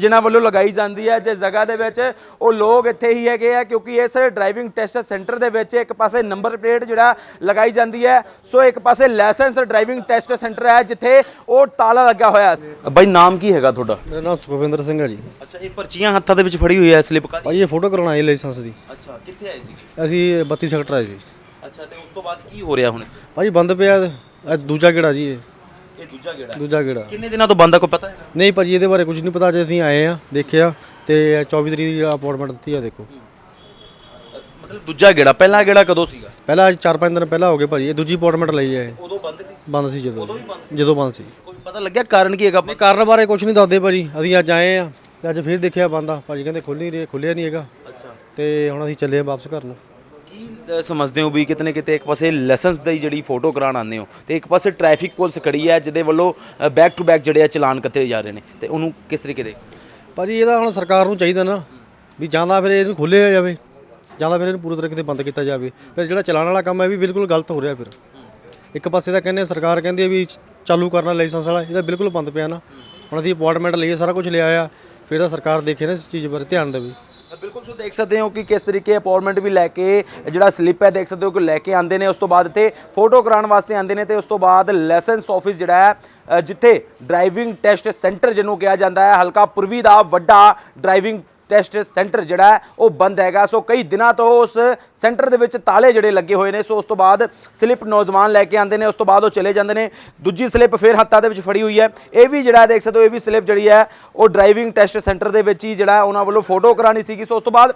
ਜਿਨ੍ਹਾਂ ਵੱਲੋਂ ਲਗਾਈ ਜਾਂਦੀ ਹੈ ਜਿਸ ਜਗ੍ਹਾ ਦੇ ਵਿੱਚ ਉਹ ਲੋਕ ਇੱਥੇ ਹੀ ਹੈਗੇ ਆ ਕਿਉਂਕਿ ਇਸ ਡਰਾਈਵਿੰਗ ਟੈਸਟ ਸੈਂਟਰ ਦੇ ਵਿੱਚ ਇੱਕ ਪਾਸੇ ਨੰਬਰ ਪਲੇਟ ਜਿਹੜਾ ਲਗਾਈ ਜਾਂਦੀ ਹੈ ਸੋ ਇੱਕ ਪਾਸੇ ਲਾਇਸੈਂਸ ਡਰਾਈਵਿੰਗ ਟੈਸਟ ਸੈਂਟਰ ਹੈ ਜਿੱਥੇ ਉਹ ਤਾਲਾ ਲੱਗਾ ਹੋਇਆ ਹੈ। ਬਾਈ ਨਾਮ ਕੀ ਹੈਗਾ ਤੁਹਾਡਾ? ਮੇਰਾ ਨਾਮ ਸੁਖਵਿੰਦਰ ਸਿੰਘ ਹੈ ਜੀ। ਅੱਛਾ ਇਹ ਪਰਚੀਆਂ ਹੱਥਾਂ ਦੇ ਵਿੱਚ ਫੜੀ ਹੋਈ ਹੈ ਸਲਿੱਪ ਕਾਦੀ ਭਾਈ ਇਹ ਫੋਟੋ ਕਰਾਉਣ ਆਏ ਲਾਇਸੈਂਸ ਦੀ। ਅੱਛਾ ਕਿੱਥੇ ਆਏ ਸੀਗੇ? ਅਸੀਂ 32 ਸੈਕਟਰ ਆਏ ਸੀ। ਅੱਛਾ ਤੇ ਉਸ ਤੋਂ ਬਾਅਦ ਕੀ ਹੋ ਰਿਹਾ ਹੁਣ? ਭਾਈ ਬੰਦ ਪਿਆ ਅੱਜ ਦੂਜਾ ਗੇੜਾ ਜੀ ਇਹ? ਇਹ ਦੂਜਾ ਗੇੜਾ ਦੂਜਾ ਗੇੜਾ ਕਿੰਨੇ ਦਿਨਾਂ ਤੋਂ ਬੰਦ ਕੋਈ ਪਤਾ ਹੈਗਾ? ਨਹੀਂ ਭਾਜੀ ਇਹਦੇ ਬਾਰੇ ਕੁਝ ਨਹੀਂ ਪਤਾ ਜੇ ਅਸੀਂ ਆਏ ਆ ਦੇਖਿਆ ਤੇ 24 ਤਰੀਕ ਦੀ ਅਪਾਇੰਟਮੈਂਟ ਦਿੱਤੀ ਆ ਦੇਖੋ। ਮਤਲਬ ਦੂਜਾ ਗੇੜਾ ਪਹਿਲਾ ਗੇੜਾ ਕਦੋਂ ਸੀਗਾ? ਪਹਿਲਾਂ ਅੱਜ 4-5 ਦਿਨ ਪਹਿਲਾਂ ਹੋ ਗਏ ਭਾਜੀ ਇਹ ਦੂਜੀ ਅਪਾਇੰਟਮੈਂਟ ਲਈ ਇਹ। ਉਦੋਂ ਬੰਦ ਸੀ? ਬੰਦ ਸੀ ਜਦੋਂ। ਜਦੋਂ ਬੰਦ ਸੀ। ਕੋਈ ਪਤਾ ਲੱਗਿਆ ਕਾਰਨ ਕੀ ਹੈਗਾ ਨਹੀਂ ਕਾਰਨ ਬਾਰੇ ਕੁਝ ਨਹੀਂ ਦੱਸਦੇ ਭਾਜੀ ਅਸੀਂ ਅੱਜ ਆਏ ਆ ਤੇ ਅੱਜ ਫਿਰ ਦੇਖਿਆ ਬੰਦ ਆ। ਭਾਜੀ ਕਹਿੰਦੇ ਖੁੱਲ ਨਹੀਂ ਰਿਹਾ ਖੁੱਲਿਆ ਨਹੀਂ ਹੈਗਾ। ਅੱਛਾ। ਤੇ ਹੁਣ ਅਸੀਂ ਚੱਲੇ ਆ ਵਾਪਸ ਘਰ ਨੂੰ। ਸਮਝਦੇ ਹੋ ਵੀ ਕਿਤਨੇ ਕਿਤੇ ਇੱਕ ਪਾਸੇ ਲਾਇਸੈਂਸ ਦੀ ਜਿਹੜੀ ਫੋਟੋ ਕਰਾਉਣ ਆਉਂਦੇ ਹੋ ਤੇ ਇੱਕ ਪਾਸੇ ਟ੍ਰੈਫਿਕ ਪੁਲਿਸ ਖੜੀ ਹੈ ਜਿਹਦੇ ਵੱਲੋਂ ਬੈਕ ਟੂ ਬੈਕ ਜਿਹੜੇ ਆ ਚਲਾਨ ਕੱਤੇ ਜਾ ਰਹੇ ਨੇ। ਤੇ ਉਹਨੂੰ ਕਿਸ ਤਰੀਕੇ ਦੇ? ਭਾਜੀ, ਇਹਦਾ ਹੁਣ ਸਰਕਾਰ ਨੂੰ ਚਾਹੀਦਾ ਨਾ ਵੀ ਜਾਂ ਤਾਂ ਫਿਰ ਇਹਨੂੰ ਖੋਲ੍ਹਿਆ ਜਾਵੇ, ਜਾਂ ਤਾਂ ਫਿਰ ਇਹਨੂੰ ਪੂਰੀ ਤਰੀਕੇ ਤੇ ਬੰਦ ਕੀਤਾ ਜਾਵੇ। ਫਿਰ ਜਿਹੜਾ ਚਲਾਉਣ ਵਾਲਾ ਕੰਮ ਹੈ ਵੀ ਬਿਲਕੁਲ ਗਲਤ ਹੋ ਰਿਹਾ ਫਿਰ। ਇੱਕ ਪਾਸੇ ਤਾਂ ਕਹਿੰਦੇ ਸਰਕਾਰ ਕਹਿੰਦੀ ਹੈ ਵੀ ਚਾਲੂ ਕਰਨਾ ਲਾਇਸੈਂਸ ਵਾਲਾ ਇਹਦਾ ਬਿਲਕੁਲ ਬੰਦ ਪਿਆ ਨਾ। ਹੁਣ ਅਸੀਂ ਅਪਾਰਟਮੈਂਟ ਲਈਏ, ਸਾਰਾ ਕੁਝ ਲਿਆ ਆ ਫਿਰ ਤਾਂ ਸਰਕਾਰ ਦੇਖੇ ਨਾ ਇਸ ਚੀਜ਼ ਬਾਰੇ, ਧਿਆਨ ਦੇਵੇ। ਬਿਲਕੁਲ, ਸੋ ਦੇਖ ਸਕਦੇ ਹੋ ਕਿ ਕਿਸ ਤਰੀਕੇ ਅਪਾਇੰਟਮੈਂਟ ਵੀ ਲੈ ਕੇ, ਜਿਹੜਾ ਸਲਿੱਪ ਹੈ, ਦੇਖ ਸਕਦੇ ਹੋ ਕਿ ਲੈ ਕੇ ਆਉਂਦੇ ਨੇ। ਉਸ ਤੋਂ ਬਾਅਦ ਤੇ ਫੋਟੋ ਕਰਾਉਣ ਵਾਸਤੇ ਆਉਂਦੇ ਨੇ ਤੇ ਉਸ ਤੋਂ ਬਾਅਦ ਲਾਇਸੈਂਸ ਆਫਿਸ ਜਿਹੜਾ ਹੈ ਜਿੱਥੇ ਡਰਾਈਵਿੰਗ ਟੈਸਟ ਸੈਂਟਰ ਜਿਹਨੂੰ ਕਿਹਾ ਜਾਂਦਾ ਹੈ, ਹਲਕਾ ਪੁਰਵੀ ਦਾ ਵੱਡਾ ਡਰਾਈਵਿੰਗ ਟੈਸਟ ਸੈਂਟਰ ਜਿਹੜਾ ਉਹ ਬੰਦ ਹੈਗਾ। ਸੋ ਕਈ ਦਿਨਾਂ ਤੋਂ ਉਸ ਸੈਂਟਰ ਦੇ ਵਿੱਚ ਤਾਲੇ ਜਿਹੜੇ ਲੱਗੇ ਹੋਏ ਨੇ। ਸੋ ਉਸ ਤੋਂ ਬਾਅਦ ਸਲਿੱਪ ਨੌਜਵਾਨ ਲੈ ਕੇ ਆਉਂਦੇ ਨੇ, ਉਸ ਤੋਂ ਬਾਅਦ ਉਹ ਚਲੇ ਜਾਂਦੇ ਨੇ। ਦੂਜੀ ਸਲਿੱਪ ਫਿਰ ਹੱਥਾਂ ਦੇ ਵਿੱਚ ਫੜੀ ਹੋਈ ਹੈ। ਇਹ ਵੀ ਜਿਹੜਾ ਦੇਖ ਸਕਦੇ ਹੋ, ਇਹ ਵੀ ਸਲਿੱਪ ਜਿਹੜੀ ਹੈ, ਉਹ ਡਰਾਈਵਿੰਗ ਟੈਸਟ ਸੈਂਟਰ ਦੇ ਵਿੱਚ ਹੀ ਜਿਹੜਾ ਉਹਨਾਂ ਵੱਲੋਂ ਫੋਟੋ ਕਰਾਣੀ ਸੀਗੀ। ਸੋ ਉਸ ਤੋਂ ਬਾਅਦ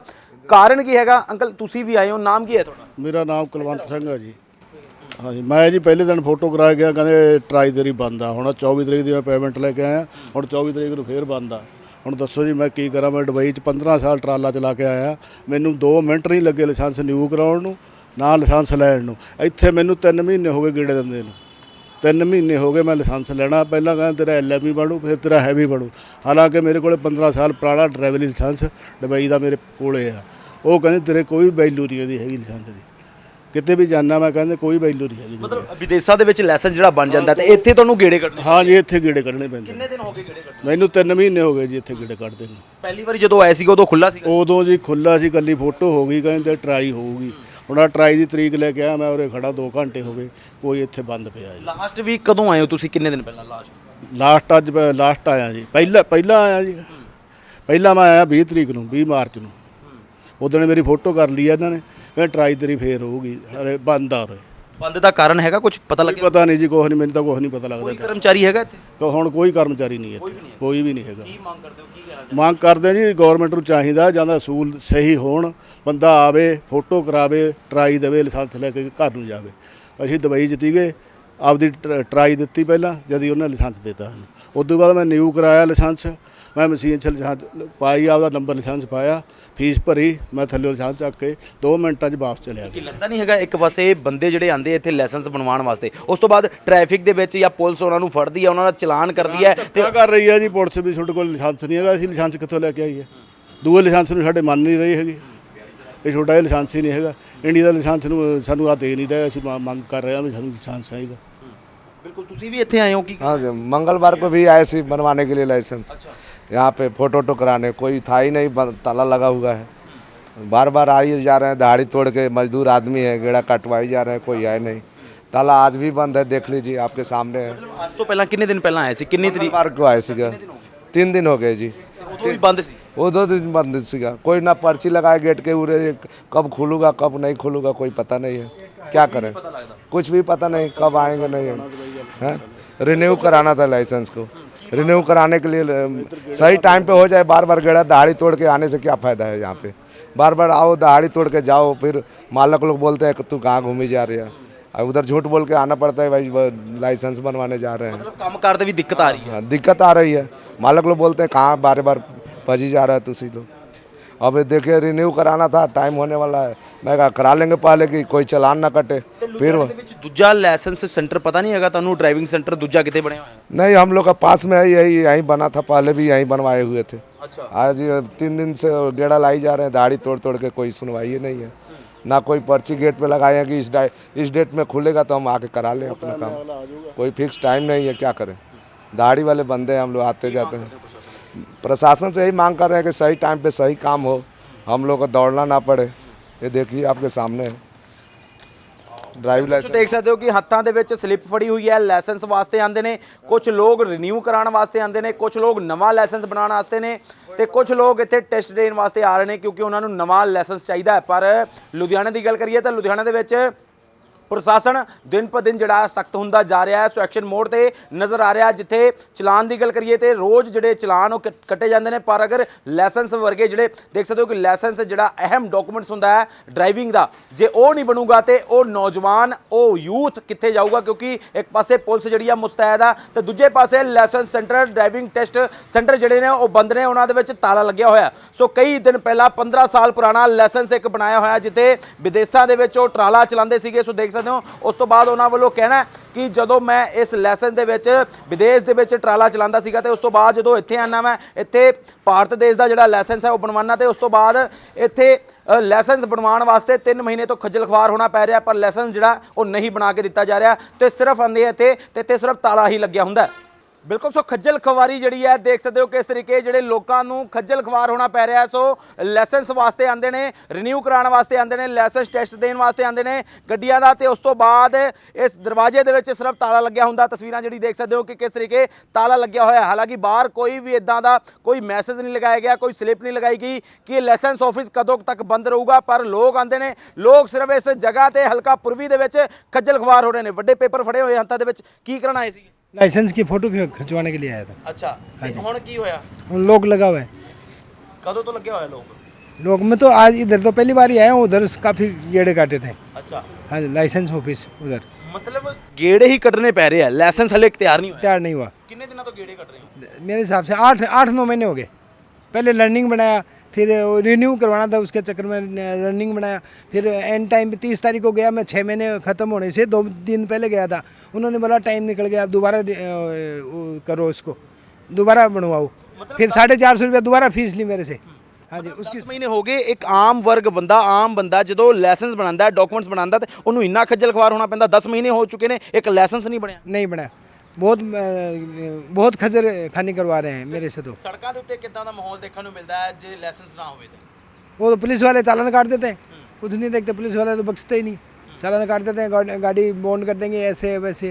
ਕਾਰਨ ਕੀ ਹੈਗਾ? ਅੰਕਲ, ਤੁਸੀਂ ਵੀ ਆਏ ਹੋ, ਨਾਮ ਕੀ ਹੈ ਤੁਹਾਡਾ? ਮੇਰਾ ਨਾਮ ਕੁਲਵੰਤ ਸਿੰਘ ਹੈ ਜੀ। ਹਾਂਜੀ, ਮੈਂ ਜੀ ਪਹਿਲੇ ਦਿਨ ਫੋਟੋ ਕਰਾ ਗਿਆ, ਕਹਿੰਦੇ ਟਰਾਈ ਤੇਰੀ ਬੰਦ ਆ। ਹੁਣ 24 ਤਰੀਕ ਦੀ ਮੈਂ ਪੇਮੈਂਟ ਲੈ ਕੇ ਆਇਆ, ਹੁਣ 24 ਤਰੀਕ ਨੂੰ ਫੇਰ ਬੰਦ ਆ। ਹੁਣ ਦੱਸੋ ਜੀ, ਮੈਂ ਕੀ ਕਰਾਂ? ਮੈਂ ਦੁਬਈ 'ਚ 15 ਸਾਲ ਟਰਾਲਾ ਚਲਾ ਕੇ ਆਇਆ। ਮੈਨੂੰ 2 ਮਿੰਟ ਨਹੀਂ ਲੱਗੇ ਲਾਇਸੈਂਸ ਨਿਊ ਕਰਾਉਣ ਨੂੰ, ਨਾ ਲਾਇਸੈਂਸ ਲੈਣ ਨੂੰ। ਇੱਥੇ ਮੈਨੂੰ 3 ਮਹੀਨੇ ਹੋ ਗਏ ਗੇੜੇ ਦਿੰਦੇ ਨੂੰ। 3 ਮਹੀਨੇ ਹੋ ਗਏ ਮੈਂ ਲਾਇਸੈਂਸ ਲੈਣਾ। ਪਹਿਲਾਂ ਕਹਿੰਦਾ, ਤੇਰਾ ਐਲਐਮਈ ਬਣੂ, ਫਿਰ ਤੇਰਾ ਹੈਵੀ ਬਣੂ। ਹਾਲਾਂਕਿ ਮੇਰੇ ਕੋਲੇ 15 ਸਾਲ ਪੁਰਾਣਾ ਡਰਾਈਵਿੰਗ ਲਾਇਸੈਂਸ ਦੁਬਈ ਦਾ ਮੇਰੇ ਕੋਲੇ ਆ। ਉਹ ਕਹਿੰਦੇ, ਤੇਰੇ ਕੋਈ ਵੈਲਿਊ ਨਹੀਂ ਇਹਦੀ ਹੈਗੀ ਲਾਇਸੈਂਸ ਦੀ। ਕਿਤੇ ਵੀ ਜਾਣਾ ਮੈਂ ਕਹਿੰਦੇ ਕੋਈ ਵੈਲਿਊ ਨਹੀਂ ਹੈਗੀ ਮਤਲਬ ਵਿਦੇਸ਼ਾਂ ਦੇ ਵਿੱਚ ਲਾਇਸੈਂਸ ਜਿਹੜਾ ਬਣ ਜਾਂਦਾ ਤੇ ਇੱਥੇ ਤੁਹਾਨੂੰ ਗੇੜੇ ਕੱਢਣੇ ਹਾਂ ਜੀ ਇੱਥੇ ਗੇੜੇ ਕੱਢਣੇ ਪੈਂਦੇ। ਕਿੰਨੇ ਦਿਨ ਹੋ ਗਏ ਗੇੜੇ ਕੱਢਣੇ? ਮੈਨੂੰ 3 ਮਹੀਨੇ ਹੋ ਗਏ ਜੀ ਇੱਥੇ ਗੇੜੇ ਕੱਢਦੇ ਨੂੰ। ਪਹਿਲੀ ਵਾਰੀ ਜਦੋਂ ਆਏ ਸੀਗੇ ਉਦੋਂ ਖੁੱਲਾ ਸੀਗਾ? ਉਦੋਂ ਜੀ ਖੁੱਲਾ ਸੀ ਕੱਲੀ ਫੋਟੋ ਹੋ ਗਈ ਕਹਿੰਦੇ ਟਰਾਈ ਹੋਊਗੀ। ਹੁਣ ਆ ਟਰਾਈ ਦੀ ਤਰੀਕ ਲੈ ਕੇ ਆਇਆ ਮੈਂ ਉਰੇ ਖੜਾ 2 ਘੰਟੇ ਹੋ ਗਏ ਕੋਈ ਇੱਥੇ ਬੰਦ ਪਿਆ ਜੀ। ਲਾਸਟ ਵੀਕ ਕਦੋਂ ਆਏ ਹੋ ਤੁਸੀਂ? ਕਿੰਨੇ ਦਿਨ ਪਹਿਲਾਂ ਲਾਸਟ ਲਾਸਟ ਅੱਜ ਲਾਸਟ ਆਇਆ ਜੀ। ਪਹਿਲਾਂ ਪਹਿਲਾਂ ਆਇਆ ਜੀ। ਪਹਿਲਾਂ ਮੈਂ ਆਇਆ 20 ਤਰੀਕ ਨੂੰ 20 ਮਾਰਚ ਨੂੰ। ਉਦੋਂ ਮੇਰੀ ਫੋਟੋ ਕਰ ਲਈ ਆ ਇਹਨਾਂ ਨੇ। ਕਹਿੰਦੇ ਟਰਾਈ ਤੇਰੀ ਫੇਰ ਹੋਊਗੀ ਅਰੇ ਬੰਦ ਆ ਰਹੇ ਬੰਦ ਦਾ ਕਾਰਨ ਹੈਗਾ ਕੁਝ ਪਤਾ ਕੋਈ ਲੱਗਿਆ? ਪਤਾ ਨਹੀਂ ਜੀ ਕੁਛ ਨਹੀਂ ਮੈਨੂੰ ਤਾਂ ਕੁਛ ਨਹੀਂ ਪਤਾ ਲੱਗਦਾ ਕੋਈ ਕਰਮਚਾਰੀ ਹੈਗਾ ਇੱਥੇ? ਹੁਣ ਕੋਈ ਕਰਮਚਾਰੀ ਨਹੀਂ ਇੱਥੇ ਕੋਈ ਵੀ ਨਹੀਂ ਹੈਗਾ। ਕੀ ਮੰਗ ਕਰਦੇ ਹੋ ਕੀ ਕਹਿਣਾ ਮੰਗ ਕਰਦੇ ਜੀ ਗਵਰਨਮੈਂਟ ਨੂੰ ਚਾਹੀਦਾ ਜਾਂ ਤਾਂ ਅਸੂਲ ਸਹੀ ਹੋਣ ਬੰਦਾ ਆਵੇ ਫੋਟੋ ਕਰਾਵੇ ਟਰਾਈ ਦੇਵੇ ਲਾਇਸੈਂਸ ਲੈ ਕੇ ਘਰ ਨੂੰ ਜਾਵੇ। ਅਸੀਂ ਦੁਬਈ ਜਿੱਤੀ ਗਏ ਆਪਦੀ ਟ- ਟਰਾਈ ਦਿੱਤੀ ਪਹਿਲਾਂ ਜਦ ਹੀ ਉਹਨਾਂ ਲਾਇਸੈਂਸ ਦਿੱਤਾ ਉਸ ਤੋਂ ਬਾਅਦ ਮੈਂ ਨਿਊ ਕਰਾਇਆ ਲਾਇਸੈਂਸ ਮੈਂ ਮਸ਼ੀਨ 'ਚ ਲਾਇਸੈਂਸ ਪਾਈ ਆਪਦਾ ਨੰਬਰ ਲਾਇਸੈਂਸ ਪਾਇਆ ਫੀਸ ਭਰੀ ਮੈਂ ਥੱਲੇ ਲਾਇਸੈਂਸ ਚੱਕ ਕੇ 2 ਮਿੰਟਾਂ 'ਚ ਵਾਪਸ ਚਲਿਆ ਕੀ ਗਿਆ ਲੱਗਦਾ ਨਹੀਂ ਹੈਗਾ ਇੱਕ ਪਾਸੇ ਬੰਦੇ ਜਿਹੜੇ ਆਂਦੇ ਇੱਥੇ ਲਾਇਸੈਂਸ ਬਣਵਾਉਣ ਵਾਸਤੇ ਉਸ ਤੋਂ ਬਾਅਦ ਟ੍ਰੈਫਿਕ ਦੇ ਵਿੱਚ ਜਾਂ ਪੁਲਿਸ ਉਹਨਾਂ ਨੂੰ ਫੜਦੀ ਹੈ ਉਹਨਾਂ ਦਾ ਚਲਾਨ ਕਰਦੀ ਹੈ ਤੇ ਤੇ ਕਰ ਰਹੀ ਹੈ ਜੀ ਪੁਲਿਸ ਵੀ ਤੁਹਾਡੇ ਕੋਲ ਲਾਇਸੈਂਸ ਨਹੀਂ ਹੈਗਾ ਅਸੀਂ ਲਾਇਸੈਂਸ ਕਿੱਥੋਂ ਲੈ ਕੇ ਆਈਏ ਦੂਏ ਲਾਇਸੈਂਸ ਨੂੰ ਸਾਡੇ ਮੰਨ ਨਹੀਂ ਰਹੀ ਹੈਗੀ ਇਹ ਛੋਟਾ ਜਿਹਾ ਲਾਇਸੈਂਸ ਹੀ ਨਹੀਂ ਹੈਗਾ ਇੰਡੀਆ ਦਾ ਲਾਇਸੈਂਸ ਨੂੰ ਸਾਨੂੰ ਆ ਦੇ ਨਹੀਂ ਰਿਹਾ ਅਸੀਂ ਮ- ਮੰਗ ਕਰ ਰਹੇ ਹਾਂ ਵੀ ਸਾਨੂੰ ਲਾਇਸੈਂਸ ਚਾਹੀਦਾ ਬਿਲਕੁਲ ਤੁਸੀਂ ਵੀ ਇੱਥੇ ਆਏ ਹੋ ਕੀ हाँ जी मंगलवार को भी आए थे बनवाने के लिए लाइसेंस यहाँ पे फ़ोटो वोटो कराने कोई था ही नहीं ताला लगा हुआ है। बार बार आई जा रहे हैं दहाड़ी तोड़ के मजदूर आदमी है गेड़ा कटवाई जा रहे हैं कोई है नहीं। ताला आज भी बंद है देख लीजिए आपके सामने है। मतलब आज तो पहला कितने दिन पहला आया कितनी तरीक बार को सीगा। तीन दिन हो गए जी। तो बंद वो दो दिन बंद सीगा। कोई ना पर्ची लगाए गेट के उरे कब खुलूगा कब नहीं खुलूगा कोई पता नहीं है। क्या करें? कुछ भी पता नहीं कब आएँगे नहीं है? रिन्यू कराना था लाइसेंस को। रिन्यू कराने के लिए सही टाइम पे हो जाए बार बार गेड़ा दहाड़ी तोड़ के आने से क्या फ़ायदा है यहाँ पे? बार बार आओ दहाड़ी तोड़ के जाओ फिर मालक लोग बोलते हैं कि तू कहाँ घूमी जा रही है? अब उधर झूठ बोल के आना पड़ता है भाई लाइसेंस बनवाने जा रहे हैं। मतलब काम करते भी दिक्कत आ रही है। हाँ, दिक्कत आ रही है। मालक लोग बोलते हैं कहाँ बार बार भजी जा रहा है तुसी लोग अब देखिए रिन्यू कराना था टाइम होने वाला है। ਮੈਂ ਕਿਹਾ ਕਰਾ ਲਾਂਗੇ ਪਹਿਲੇ ਕਿ ਕੋਈ ਚਲਾਨ ਨਾ ਕਟੇ फिर ਲੁਧਿਆਣੇ ਦੇ ਵਿੱਚ ਦੂਜਾ ਲਾਇਸੈਂਸ ਸੈਂਟਰ ਪਤਾ ਨਹੀਂ ਹੈਗਾ ਤੁਹਾਨੂੰ ਡਰਾਈਵਿੰਗ ਸੈਂਟਰ ਦੂਜਾ ਕਿਤੇ ਬਣਿਆ ਹੋਇਆ नहीं हम लोग का पास में है यही यहीं बना था पहले भी यहीं बनवाए हुए थे अच्छा आज ये तीन दिन से गेड़ा लाई जा रहे हैं दाढ़ी तोड़ तोड़ के कोई सुनवाई ही नहीं है ना कोई पर्ची गेट पे लगाए हैं कि इस डा- इस डेट में खुलेगा तो हम आके करा लें अपना काम कोई फिक्स टाइम नहीं है क्या करें दाढ़ी वाले बंदे हैं हम लोग आते जाते हैं प्रशासन से यही मांग कर रहे हैं कि सही टाइम पे सही काम हो हम लोग को दौड़ना ना पड़े ये देखिए आपके सामने है ड्राइविंग ਤੁਸੀਂ लाइसेंस ਦੇਖ ਸਕਦੇ ਹੋ ਕਿ ਹੱਥਾਂ ਦੇ ਵਿੱਚ ਸਲਿੱਪ ਫੜੀ ਹੋਈ ਹੈ ਲਾਇਸੈਂਸ ਵਾਸਤੇ ਆਂਦੇ ਨੇ ਕੁਝ ਲੋਕ ਰੀਨਿਊ ਕਰਾਉਣ ਵਾਸਤੇ ਆਂਦੇ ਨੇ ਕੁਝ ਲੋਕ ਨਵਾਂ ਲਾਇਸੈਂਸ ਬਣਾਉਣ ਵਾਸਤੇ ਨੇ ਤੇ ਕੁਝ ਲੋਕ ਇੱਥੇ ਟੈਸਟ ਦੇਣ ਵਾਸਤੇ ਆ ਰਹੇ ਨੇ ਕਿਉਂਕਿ ਉਹਨਾਂ ਨੂੰ ਨਵਾਂ ਲਾਇਸੈਂਸ ਚਾਹੀਦਾ ਹੈ ਪਰ ਲੁਧਿਆਣਾ ਦੀ ਗੱਲ ਕਰੀਏ ਤਾਂ ਲੁਧਿਆਣਾ ਦੇ ਵਿੱਚ ਪ੍ਰਸ਼ਾਸਨ ਦਿਨ ਪਰ ਦਿਨ ਜਿਹੜਾ ਸਖਤ ਹੁੰਦਾ ਜਾ ਰਿਹਾ ਹੈ। ਸੋ ਐਕਸ਼ਨ ਮੋਡ ਤੇ ਨਜ਼ਰ ਆ ਰਿਹਾ ਜਿੱਥੇ ਚਲਾਨ ਦੀ ਗੱਲ ਕਰੀਏ ਤੇ ਰੋਜ਼ ਜਿਹੜੇ ਚਲਾਨ ਉਹ ਕੱਟ- ਕੱਟੇ ਜਾਂਦੇ ਨੇ। ਪਰ ਅਗਰ ਲਾਇਸੈਂਸ ਵਰਗੇ ਜਿਹੜੇ ਦੇਖ ਸਕਦੇ ਹੋ ਕਿ ਲਾਇਸੈਂਸ ਜਿਹੜਾ ਅਹਿਮ ਡਾਕੂਮੈਂਟਸ ਹੁੰਦਾ ਹੈ ਡਰਾਈਵਿੰਗ ਦਾ, ਜੇ ਉਹ ਨਹੀਂ ਬਣੂਗਾ ਤੇ ਉਹ ਨੌਜਵਾਨ, ਉਹ ਯੂਥ ਕਿੱਥੇ ਜਾਊਗਾ? ਕਿਉਂਕਿ ਇੱਕ ਪਾਸੇ ਪੁਲਿਸ ਜਿਹੜੀ ਆ ਮੁਸਤੈਦ ਆ ਤੇ ਦੂਜੇ ਪਾਸੇ licence centre, driving test centre ਜਿਹੜੇ ਨੇ ਉਹ ਬੰਦ ਨੇ। ਉਹਨਾਂ ਦੇ ਵਿੱਚ ਤਾਲਾ ਲੱਗਿਆ ਹੋਇਆ। ਸੋ ਕਈ ਦਿਨ ਪਹਿਲਾਂ 15 ਸਾਲ ਪੁਰਾਣਾ ਲਾਇਸੈਂਸ ਇੱਕ ਬਣਾਇਆ ਹੋਇਆ ਜਿੱਥੇ ਵਿਦੇਸ਼ਾਂ ਦੇ ਵਿੱਚ ਉਹ ਟਰਾਲਾ ਚਲਾਉਂਦੇ ਸੀਗੇ। ਸੋ ਦੇਖ ਸਕਦੇ ਹੋ। ਉਸ ਤੋਂ ਬਾਅਦ ਉਹਨਾਂ ਵੱਲੋਂ ਕਹਿਣਾ ਕਿ ਜਦੋਂ ਮੈਂ ਇਸ ਲਾਇਸੈਂਸ ਦੇ ਵਿੱਚ ਵਿਦੇਸ਼ ਦੇ ਵਿੱਚ ਟਰਾਲਾ ਚਲਾਉਂਦਾ ਸੀਗਾ ਤੇ ਉਸ ਤੋਂ ਬਾਅਦ ਜਦੋਂ ਇੱਥੇ ਆਨਾ ਮੈਂ, ਇੱਥੇ ਭਾਰਤ ਦੇਸ਼ ਦਾ ਜਿਹੜਾ ਲਾਇਸੈਂਸ ਹੈ ਉਹ ਬਣਵਾਉਣਾ ਤੇ ਉਸ ਤੋਂ ਬਾਅਦ ਇੱਥੇ ਲਾਇਸੈਂਸ ਬਣਵਾਉਣ ਵਾਸਤੇ 3 ਮਹੀਨੇ ਤੋਂ ਖੱਜਲ ਖਵਾਰ ਹੋਣਾ ਪੈ ਰਿਹਾ, ਪਰ ਲਾਇਸੈਂਸ ਜਿਹੜਾ ਉਹ ਨਹੀਂ ਬਣਾ ਕੇ ਦਿੱਤਾ ਜਾ ਰਿਹਾ ਤੇ ਸਿਰਫ ਆਂਦੇ ਇੱਥੇ ਤੇ ਇੱਥੇ ਸਿਰਫ ਤਾਲਾ ਹੀ ਲੱਗਿਆ ਹੁੰਦਾ ਬਿਲਕੁਲ, ਸੋ ਖੱਜਲ ਖਵਾਰੀ ਜਿਹੜੀ ਹੈ, ਦੇਖ ਸਕਦੇ ਹੋ ਕਿਸ ਤਰੀਕੇ ਜਿਹੜੇ ਲੋਕਾਂ ਨੂੰ ਖੱਜਲ ਖਵਾਰ ਹੋਣਾ ਪੈ ਰਿਹਾ ਸੋ ਲਾਇਸੈਂਸ ਵਾਸਤੇ ਆਂਦੇ ਨੇ ਰੀਨਿਊ ਕਰਾਉਣ ਵਾਸਤੇ ਆਂਦੇ ਨੇ, ਲਾਇਸੈਂਸ ਟੈਸਟ ਦੇਣ ਵਾਸਤੇ ਆਂਦੇ ਨੇ ਗੱਡੀਆਂ ਦਾ ਤੇ ਉਸ ਤੋਂ ਬਾਅਦ ਇਸ ਦਰਵਾਜ਼ੇ ਦੇ ਵਿੱਚ ਸਿਰਫ ਤਾਲਾ ਲੱਗਿਆ ਹੁੰਦਾ। ਤਸਵੀਰਾਂ ਜਿਹੜੀ ਦੇਖ ਸਕਦੇ ਹੋ ਕਿ ਕਿਸ ਤਰੀਕੇ ਤਾਲਾ ਲੱਗਿਆ ਹੋਇਆ ਹਾਲਾਂਕਿ ਬਾਹਰ ਕੋਈ ਵੀ ਇਦਾਂ ਦਾ ਕੋਈ ਮੈਸੇਜ ਨਹੀਂ ਲਗਾਇਆ ਗਿਆ, ਕੋਈ ਸਲਿੱਪ ਨਹੀਂ ਲਗਾਈ ਗਈ ਕਿ ਲਾਇਸੈਂਸ ਆਫਿਸ ਕਦੋਂ ਤੱਕ ਬੰਦ ਰਹੂਗਾ, ਪਰ ਲੋਕ ਆਂਦੇ ਨੇ, ਲੋਕ ਸਿਰਫ ਇਸ ਜਗ੍ਹਾ ਤੇ ਹਲਕਾ ਪੁਰਵੀ ਦੇ ਵਿੱਚ ਖੱਜਲ ਖਵਾਰ ਹੋ ਰਹੇ ਨੇ। ਵੱਡੇ ਪੇਪਰ ਫੜੇ ਹੋਏ ਹੱਥਾਂ ਦੇ ਵਿੱਚ, ਕੀ ਕਰਨ ਆਏ ਸੀ लाइसेंस की फ़ोटो खि- खिंचवाने के लिए आया था ਅੱਛਾ ਹੁਣ ਕੀ ਹੋਇਆ उन लोग लगा हुआ है ਕਦੋਂ ਤੋਂ ਲੱਗਿਆ ਹੋਇਆ ਲੋਕ लोग मैं तो आज इधर तो पहली बार ही आया हूँ उधर काफ़ी गेड़े काटे थे ਅੱਛਾ हाँ जी लाइसेंस ऑफिस उधर ਮਤਲਬ ਗੇੜੇ ਹੀ ਕੱਢਣੇ ਪੈ ਰਹੇ ਆ ਲਾਇਸੈਂਸ ਹਲੇ ਤਿਆਰ ਨਹੀਂ ਹੋਇਆ तैयार नहीं हुआ ਕਿੰਨੇ ਦਿਨਾਂ ਤੋਂ ਗੇੜੇ ਕੱਢ ਰਹੇ ਹੋ मेरे हिसाब से आठ आठ नौ महीने हो गए पहले लर्निंग बनाया फिर रिन्यू करवाना था उसके चक्कर में रनिंग बनाया फिर एंड टाइम पे तीस तारीख को गया मैं छः महीने ख़त्म होने से दो दिन पहले गया था उन्होंने बोला टाइम निकल गया अब दोबारा अ, वो करो उसको दोबारा बनवाओ फिर साढ़े चार सौ रुपया दोबारा फीस ली मेरे से हाँ जी उसकी 10 ਮਹੀਨੇ ਹੋ ਗਏ ਇੱਕ ਆਮ ਵਰਗ ਬੰਦਾ ਆਮ ਬੰਦਾ ਜਦੋਂ ਲਾਇਸੈਂਸ ਬਣਾਉਂਦਾ ਹੈ ਡਾਕੂਮੈਂਟਸ ਬਣਾਉਂਦਾ ਤੇ ਉਹਨੂੰ ਇੰਨਾ ਖੱਜਲ ਖਵਾਰ ਹੋਣਾ ਪੈਂਦਾ 10 ਮਹੀਨੇ ਹੋ ਚੁੱਕੇ ਨੇ ਇੱਕ ਲਾਇਸੈਂਸ ਨਹੀਂ ਬਣਿਆ नहीं बना बहुत अ, बहुत खजर खानी करवा रहे हैं मेरे से तो ਸੜਕਾਂ ਦੇ ਉੱਤੇ ਕਿੱਦਾਂ ਦਾ ਮਾਹੌਲ ਦੇਖਣ ਨੂੰ ਮਿਲਦਾ ਹੈ ਜੇ ਲਾਇਸੈਂਸ ਨਾ ਹੋਵੇ ਤਾਂ वो तो पुलिस वाले चालान काट देते हैं कुछ नहीं देखते पुलिस वाले तो बख्शते ही नहीं चालान काट देते हैं गाड़ी- गाड़ी बॉन्ड कर देंगे ऐसे वैसे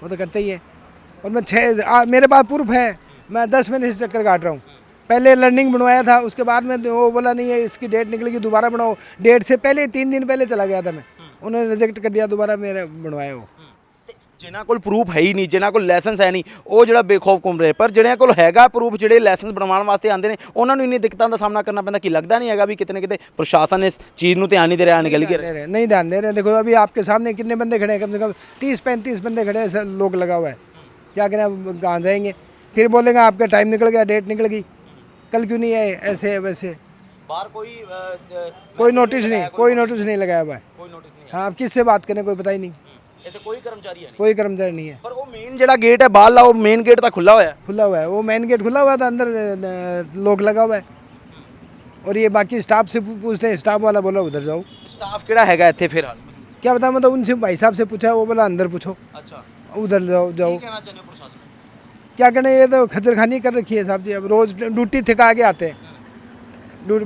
वो तो करते ही है और मैं छः आ, मेरे पास प्रूफ है मैं दस महीने से चक्कर काट रहा हूँ पहले लर्निंग बनवाया था उसके बाद में वो बोला नहीं है इसकी डेट निकलेगी दोबारा बनाओ डेट से पहले तीन दिन पहले चला गया था मैं उन्होंने रिजेक्ट कर दिया दोबारा मेरा बनवाया वो ਤੇ ਜਿਨ੍ਹਾਂ ਕੋਲ ਪ੍ਰੂਫ ਹੈ ਹੀ ਨਹੀਂ ਜਿਨ੍ਹਾਂ ਕੋਲ ਲਾਇਸੈਂਸ ਹੈ ਨਹੀਂ ਉਹ ਜਿਹੜਾ ਬੇਖੌਫ ਘੁੰਮ ਰਹੇ ਪਰ ਜਿਹੜਿਆਂ ਕੋਲ ਹੈਗਾ ਪ੍ਰੂਫ ਜਿਹੜੇ ਲਾਇਸੈਂਸ ਬਣਵਾਉਣ ਵਾਸਤੇ ਆਉਂਦੇ ਨੇ ਉਹਨਾਂ ਨੂੰ ਇੰਨੀ ਦਿੱਕਤਾਂ ਦਾ ਸਾਹਮਣਾ ਕਰਨਾ ਪੈਂਦਾ ਕਿ ਲੱਗਦਾ ਨਹੀਂ ਹੈਗਾ ਵੀ ਕਿਤੇ ਨਾ ਕਿਤੇ ਪ੍ਰਸ਼ਾਸਨ ਇਸ ਚੀਜ਼ ਨੂੰ ਧਿਆਨ ਨਹੀਂ ਦੇ ਰਿਹਾ ਨਿਕਲ ध्यान ਕੇ दे रहे हैं, नहीं ध्यान दे रहे हैं देखो अभी आपके सामने कितने बंदे खड़े हैं कम से कम तीस पैंतीस बंदे खड़े हैं सब लोग लगा हुआ है क्या करें अब कहाँ जाएंगे फिर बोलेंगे आपका टाइम निकल गया डेट निकल गई कल क्यों नहीं आए ऐसे है वैसे ਬਾਹਰ ਕੋਈ कोई नोटिस नहीं कोई नोटिस नहीं लगाया हुआ है ਕੋਈ ਨੋਟਿਸ ਨਹੀਂ हाँ अब किससे बात करें कोई पता ही नहीं ਇੱਥੇ ਕੋਈ ਕਰਮਚਾਰੀ ਹੈ ਨਹੀਂ कोई कर्मचारी नहीं है ਪਰ ਉਹ ਮੇਨ ਜਿਹੜਾ ਗੇਟ ਹੈ ਬਾਹਰ ਲਾ ਉਹ ਮੇਨ ਗੇਟ ਤਾਂ ਖੁੱਲਾ ਹੋਇਆ ਹੈ खुला हुआ है वो मेन गेट खुला हुआ था अंदर अ, लोग लगा हुआ है और ये बाकी स्टाफ से पू- पूछते हैं स्टाफ वाला बोला उधर जाओ ਸਟਾਫ ਕਿਹੜਾ ਹੈਗਾ ਇੱਥੇ ਫਿਰ ਹਾਲ क्या बता मतलब उनसे भाई साहब से पूछा वो बोला अंदर पूछो ਅੱਛਾ उधर जाओ जाओ ਕਹਿਣਾ ਚਾਹੁੰਦੇ ਹੋ ਪ੍ਰਸ਼ਾਸਨ ਨੂੰ क्या करें ये तो खजरखानी कर रखी है साहब जी अब रोज ड्यूटी थका के आते हैं ड्यू-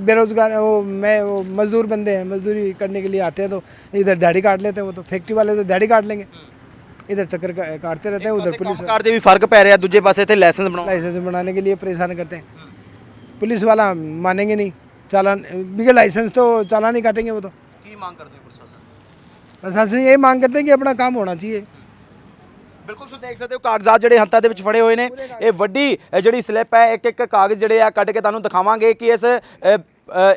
बेरोजगार वो मैं वो मजदूर बंदे हैं मजदूरी करने के लिए आते हैं तो इधर दाढ़ी काट लेते हैं वो तो फैक्ट्री वाले तो दाढ़ी काट लेंगे इधर चक्कर का- काटते रहते हैं उधर पुलिस ਕੰਮਕਾਰ ਦੇ ਵੀ ਫਰਕ ਪੈ ਰਿਹਾ ਦੂਜੇ ਪਾਸੇ ਇੱਥੇ ਲਾਇਸੈਂਸ ਬਣਾਓ लाइसेंस बनाने के लिए परेशान करते हैं पुलिस वाला मानेंगे नहीं चालान बिगड़ लाइसेंस तो चालान ही काटेंगे वो तो ਕੀ ਮੰਗ ਕਰਦੇ ਹੋ ਪ੍ਰਸ਼ਾਸਨ प्रशासन यही मांग करते हैं कि अपना काम होना चाहिए ਬਿਲਕੁਲ ਸੋ ਦੇਖ ਸਕਦੇ ਹੋ ਕਾਗਜ਼ਾਤ ਜਿਹੜੇ ਹੱਥਾਂ ਦੇ ਵਿੱਚ ਫੜੇ ਹੋਏ ਨੇ। ਇਹ ਵੱਡੀ ਜਿਹੜੀ ਸਲਿੱਪ ਹੈ ਇੱਕ ਇੱਕ ਕਾਗਜ਼ ਜਿਹੜੇ ਆ ਕੱਢ ਕੇ ਤੁਹਾਨੂੰ ਦਿਖਾਵਾਂਗੇ ਕਿ ਇਸ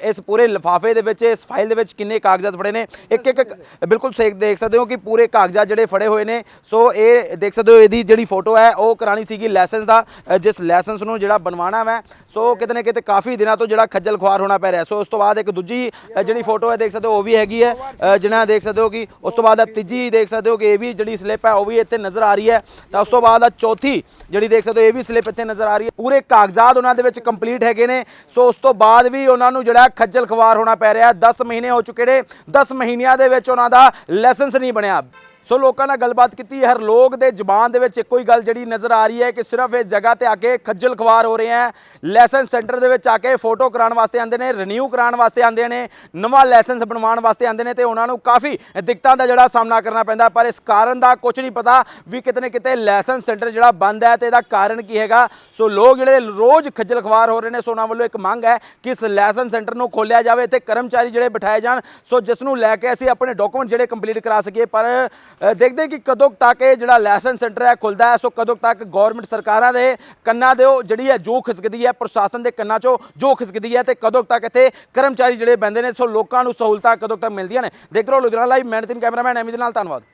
ਇਸ ਪੂਰੇ ਲਿਫਾਫੇ ਦੇ ਵਿੱਚ ਇਸ ਫਾਈਲ ਦੇ ਵਿੱਚ ਕਿੰਨੇ ਕਾਗਜ਼ਾਤ ਫੜੇ ਨੇ? ਇੱਕ ਇੱਕ ਬਿਲਕੁਲ ਸੇਕ ਦੇਖ ਸਕਦੇ ਹੋ ਕਿ ਪੂਰੇ ਕਾਗਜ਼ਾਤ ਜਿਹੜੇ ਫੜੇ ਹੋਏ ਨੇ। ਸੋ ਇਹ ਦੇਖ ਸਕਦੇ ਹੋ ਇਹਦੀ ਜਿਹੜੀ ਫੋਟੋ ਹੈ ਉਹ ਕਰਾਣੀ ਸੀਗੀ ਲਾਇਸੈਂਸ ਦਾ ਜਿਸ ਲਾਇਸੈਂਸ ਨੂੰ ਜਿਹੜਾ ਬਣਵਾਉਣਾ ਹੈ ਸੋ ਕਿਤੇ ਨਾ ਕਿਤੇ ਕਾਫੀ ਦਿਨਾਂ ਤੋਂ ਜਿਹੜਾ ਖੱਜਲ ਖੁਆਰ ਹੋਣਾ ਪੈ ਰਿਹਾ। ਸੋ ਉਸ ਤੋਂ ਬਾਅਦ ਇੱਕ ਦੂਜੀ ਜਿਹੜੀ ਫੋਟੋ ਹੈ ਦੇਖ ਸਕਦੇ ਹੋ ਉਹ ਵੀ ਹੈਗੀ ਹੈ। ਅ, ਜਿਹਨਾਂ ਦੇਖ ਸਕਦੇ ਹੋ ਕਿ ਉਸ ਤੋਂ ਬਾਅਦ ਆ ਤੀਜੀ ਦੇਖ ਸਕਦੇ ਹੋ ਕਿ ਇਹ ਵੀ ਜਿਹੜੀ ਸਲਿੱਪ ਹੈ ਉਹ ਵੀ ਇੱਥੇ ਨਜ਼ਰ ਆ ਰਹੀ ਹੈ। ਤਾਂ ਉਸ ਤੋਂ ਬਾਅਦ ਆ ਚੌਥੀ ਜਿਹੜੀ ਦੇਖ ਸਕਦੇ ਹੋ ਇਹ ਵੀ ਸਲਿੱਪ ਇੱਥੇ ਨਜ਼ਰ ਆ ਰਹੀ ਹੈ। ਪੂਰੇ ਕਾਗਜ਼ਾਤ ਉਹਨਾਂ ਦੇ ਵਿੱਚ ਕੰਪਲੀਟ ਹੈਗੇ ਨੇ। ਸੋ ਉਸ ਤੋਂ ਬਾਅਦ ਵੀ ਉਹਨਾਂ ਨੂੰ ਜਿਹੜਾ ਖੱਜਲ ਖਵਾਰ ਹੋਣਾ ਪੈ ਰਿਹਾ 10 ਮਹੀਨੇ ਹੋ ਚੁੱਕੇ ਨੇ 10 ਮਹੀਨਿਆਂ ਦੇ ਵਿੱਚ ਉਹਨਾਂ ਦਾ ਲਾਇਸੈਂਸ ਨਹੀਂ ਬਣਿਆ। ਸੋ ਲੋਕਾਂ ਨਾਲ ਗੱਲਬਾਤ ਕੀਤੀ ਹਰ ਲੋਕ ਦੇ ਜ਼ੁਬਾਨ ਦੇ ਵਿੱਚ ਇੱਕੋ ਹੀ ਗੱਲ ਜਿਹੜੀ ਨਜ਼ਰ ਆ ਰਹੀ ਹੈ ਕਿ ਸਿਰਫ ਇਸ ਜਗ੍ਹਾ ਤੇ ਆ ਕੇ ਖੱਜਲ ਖਵਾਰ ਹੋ ਰਹੇ ਹੈ। ਲਾਇਸੈਂਸ ਸੈਂਟਰ ਦੇ ਵਿੱਚ ਆ ਕੇ ਫੋਟੋ ਕਰਾਉਣ ਵਾਸਤੇ ਆਉਂਦੇ ਨੇ ਰੀਨਿਊ ਕਰਾਉਣ ਵਾਸਤੇ ਆਉਂਦੇ ਨੇ, ਨਵਾਂ ਲਾਇਸੈਂਸ ਬਣਵਾਉਣ ਵਾਸਤੇ ਆਉਂਦੇ ਨੇ ਤੇ ਉਹਨਾਂ ਨੂੰ ਕਾਫੀ ਦਿੱਕਤਾਂ ਦਾ ਜਿਹੜਾ ਸਾਹਮਣਾ ਕਰਨਾ ਪੈਂਦਾ। ਪਰ ਇਸ ਕਾਰਨ ਦਾ ਕੁਝ ਨਹੀਂ ਪਤਾ ਵੀ ਕਿਤੇ ਨਾ ਕਿਤੇ ਲਾਇਸੈਂਸ ਸੈਂਟਰ ਜਿਹੜਾ ਬੰਦ ਹੈ ਤੇ ਇਹਦਾ ਕਾਰਨ ਕੀ ਹੈਗਾ। ਸੋ ਲੋਕ ਜਿਹੜੇ ਰੋਜ਼ ਖੱਜਲ ਖਵਾਰ ਹੋ ਰਹੇ ਨੇ, ਸੋ ਉਹਨਾਂ ਵੱਲੋਂ ਇੱਕ ਮੰਗ ਹੈ ਕਿ ਇਸ ਲਾਇਸੈਂਸ ਸੈਂਟਰ ਨੂੰ ਖੋਲਿਆ ਜਾਵੇ ਤੇ ਕਰਮਚਾਰੀ ਜਿਹੜੇ ਬਿਠਾਏ ਜਾਣ। ਸੋ ਜਿਸ ਨੂੰ ਲੈ ਕੇ ਅਸੀਂ ਆਪਣੇ ਡਾਕੂਮੈਂਟ ਜਿਹੜੇ ਕੰਪਲੀਟ ਕਰਾ ਸਕੀਏ, ਪਰ ਦੇਖਦੇ ਕਿ ਕਦੋਂ ਤੱਕ ਇਹ ਜਿਹੜਾ ਲਾਇਸੈਂਸ ਸੈਂਟਰ ਹੈ ਖੁੱਲਦਾ ਹੈ। ਸੋ ਕਦੋਂ ਤੱਕ ਗਵਰਨਮੈਂਟ ਸਰਕਾਰਾਂ ਦੇ ਕੰਨਾਂ ਦੇ ਉਹ ਜਿਹੜੀ ਹੈ ਜੋ ਖਿਸਕਦੀ ਹੈ, ਪ੍ਰਸ਼ਾਸਨ ਦੇ ਕੰਨਾਂ 'ਚੋਂ ਜੋ ਖਿਸਕਦੀ ਹੈ ਤੇ ਕਦੋਂ ਤੱਕ ਇੱਥੇ ਕਰਮਚਾਰੀ ਜਿਹੜੇ ਬੰਦੇ ਨੇ, ਸੋ ਲੋਕਾਂ ਨੂੰ ਸਹੂਲਤਾਂ ਕਦੋਂ ਤੱਕ ਮਿਲਦੀਆਂ ਨੇ। ਦੇਖ ਰਹੇ ਹੋ ਲੁਧਿਆਣਾ ਲਾਈਵ ਮੈਂ ਨਿਤਿਨ ਕੈਮਰਾਮੈਨ, ਐਮੀ ਦੇ ਨਾਲ, ਧੰਨਵਾਦ।